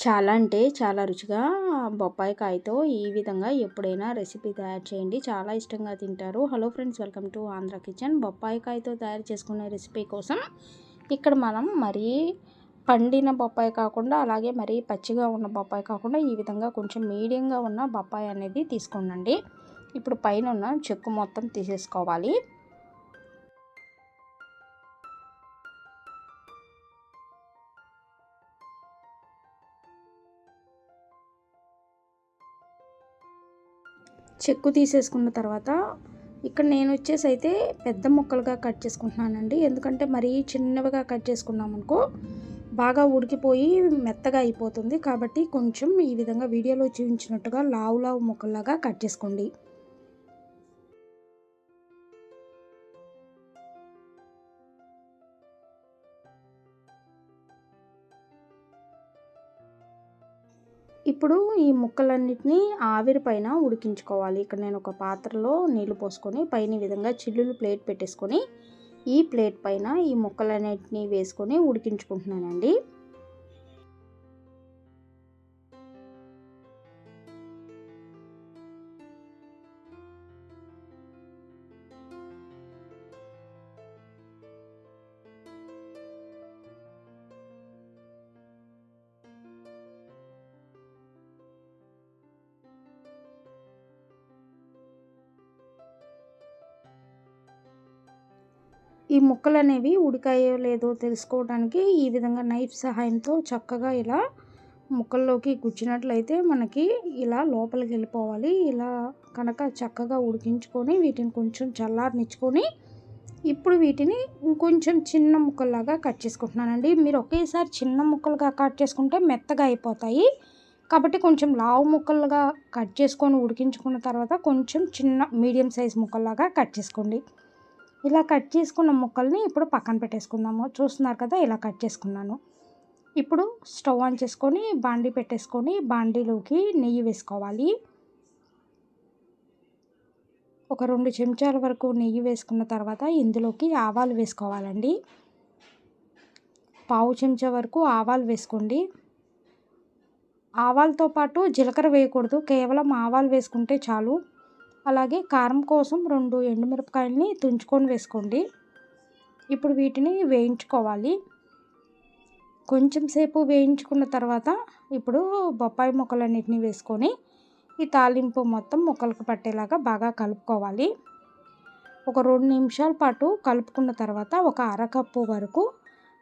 చాలా అంటే చాలా రుచిగా బొప్పాయి కాయతో ఈ విధంగా ఎప్పుడైనా రెసిపీ తయారు చేయండి. చాలా ఇష్టంగా తింటారు. Hello friends welcome to Andhra kitchen బొప్పాయి కాయతో తయారు చేసుకునే రెసిపీ కోసం ఇక్కడ మనం మరీ పండిన బొప్పాయి కాకుండా అలాగే మరీ పచ్చిగా ఉన్న బొప్పాయి కాకుండా ఈ విధంగా కొంచెం మీడియంగా ఉన్న బొప్పాయి అనేది తీసుకోండి ఇప్పుడు పైన ఉన్న చెక్కు మొత్తం తీసేసుకోవాలి. చెక్కు తీసేసుకున్న తర్వాత ఇక్కడ నేను వచ్చేసి అయితే పెద్ద ముక్కలుగా కట్ చేసుకుంటున్నానండి. ఎందుకంటే మరీ చిన్నవిగా కట్ చేసుకున్నాం అనుకో బాగా ఉడికిపోయి మెత్తగా అయిపోతుంది. కాబట్టి కొంచెం ఈ విధంగా వీడియోలో చూపించినట్టుగా లావు లావు ముక్కల్లాగా కట్ చేసుకోండి. ఇప్పుడు ఈ ముక్కలన్నిటినీ ఆవిరి పైన ఉడికించుకోవాలి. ఇక్కడ నేను ఒక పాత్రలో నీళ్ళు పోసుకొని పైన విధంగా చిల్లులు ప్లేట్ పెట్టేసుకొని ఈ ప్లేట్ పైన ఈ ముక్కలన్నిటినీ వేసుకొని ఉడికించుకుంటున్నానండి. ఈ ముక్కలు అనేవి ఉడికాయో లేదో తెలుసుకోవడానికి ఈ విధంగా నైఫ్ సహాయంతో చక్కగా ఇలా ముక్కల్లోకి గుచ్చినట్లయితే మనకి ఇలా లోపలికి వెళ్ళిపోవాలి. ఇలా కనుక చక్కగా ఉడికించుకొని వీటిని కొంచెం చల్లారనిచ్చుకొని ఇప్పుడు వీటిని ఇంకొంచెం చిన్న ముక్కల్లాగా కట్ చేసుకుంటున్నానండి. మీరు ఒకేసారి చిన్న ముక్కలుగా కట్ చేసుకుంటే మెత్తగా అయిపోతాయి. కాబట్టి కొంచెం లావు ముక్కలుగా కట్ చేసుకొని ఉడికించుకున్న తర్వాత కొంచెం చిన్న మీడియం సైజ్ ముక్కల్లాగా కట్ చేసుకోండి. ఇలా కట్ చేసుకున్న ముక్కల్ని ఇప్పుడు పక్కన పెట్టేసుకుందాము. చూస్తున్నారు కదా ఇలా కట్ చేసుకున్నాను. ఇప్పుడు స్టవ్ ఆన్ చేసుకొని బాండీ పెట్టేసుకొని బాండీలోకి నెయ్యి వేసుకోవాలి. ఒక రెండు చెంచాల వరకు నెయ్యి వేసుకున్న తర్వాత ఇందులోకి ఆవాలు వేసుకోవాలండి. పావు చెంచా వరకు ఆవాలు వేసుకోండి. ఆవాలతో పాటు జీలకర్ర వేయకూడదు. కేవలం ఆవాలు వేసుకుంటే చాలు. అలాగే కారం కోసం రెండు ఎండుమిరపకాయలని తుంచుకొని వేసుకోండి. ఇప్పుడు వీటిని వేయించుకోవాలి. కొంచెం సేపు వేయించుకున్న తర్వాత ఇప్పుడు బొప్పాయి ముక్కలన్నిటిని వేసుకొని ఈ తాలింపు మొత్తం ముక్కలకు పట్టేలాగా బాగా కలుపుకోవాలి. ఒక రెండు నిమిషాల పాటు కలుపుకున్న తర్వాత ఒక అరకప్పు వరకు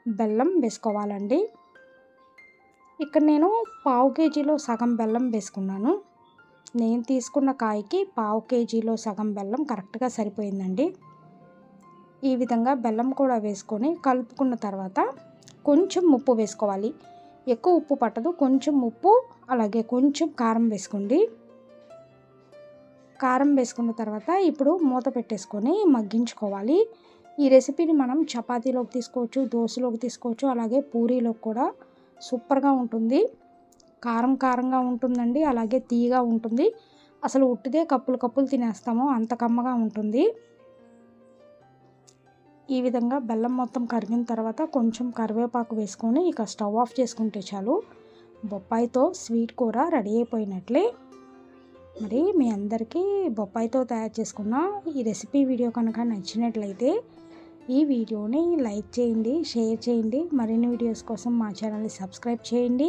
బెల్లం వేసుకోవాలండి. ఇక్కడ నేను పావు కేజీలో సగం బెల్లం వేసుకున్నాను. నేను తీసుకున్న కాయకి పావు కేజీలో సగం బెల్లం కరెక్ట్గా సరిపోయిందండి. ఈ విధంగా బెల్లం కూడా వేసుకొని కలుపుకున్న తర్వాత కొంచెం ఉప్పు వేసుకోవాలి. ఎక్కువ ఉప్పు పట్టదు. కొంచెం ఉప్పు అలాగే కొంచెం కారం వేసుకోండి. కారం వేసుకున్న తర్వాత ఇప్పుడు మూత పెట్టేసుకొని మగ్గించుకోవాలి. ఈ రెసిపీని మనం చపాతీలోకి తీసుకోవచ్చు దోశలోకి తీసుకోవచ్చు అలాగే పూరీలోకి కూడా సూపర్గా ఉంటుంది. కారం కారంగా ఉంటుందండి అలాగే తీయగా ఉంటుంది. అసలు ఉట్టిదే కప్పులు కప్పులు తినేస్తాము అంత కమ్మగా ఉంటుంది. ఈ విధంగా బెల్లం మొత్తం కరిగిన తర్వాత కొంచెం కరివేపాకు వేసుకొని ఇక స్టవ్ ఆఫ్ చేసుకుంటే చాలు. బొప్పాయితో స్వీట్ కూర రెడీ అయిపోయినట్లే. మరి మీ అందరికీ బొప్పాయితో తయారు చేసుకున్న ఈ రెసిపీ వీడియో కనుక నచ్చినట్లయితే ఈ వీడియోని లైక్ చేయండి షేర్ చేయండి. మరిన్ని వీడియోస్ కోసం మా ఛానల్ని సబ్స్క్రైబ్ చేయండి.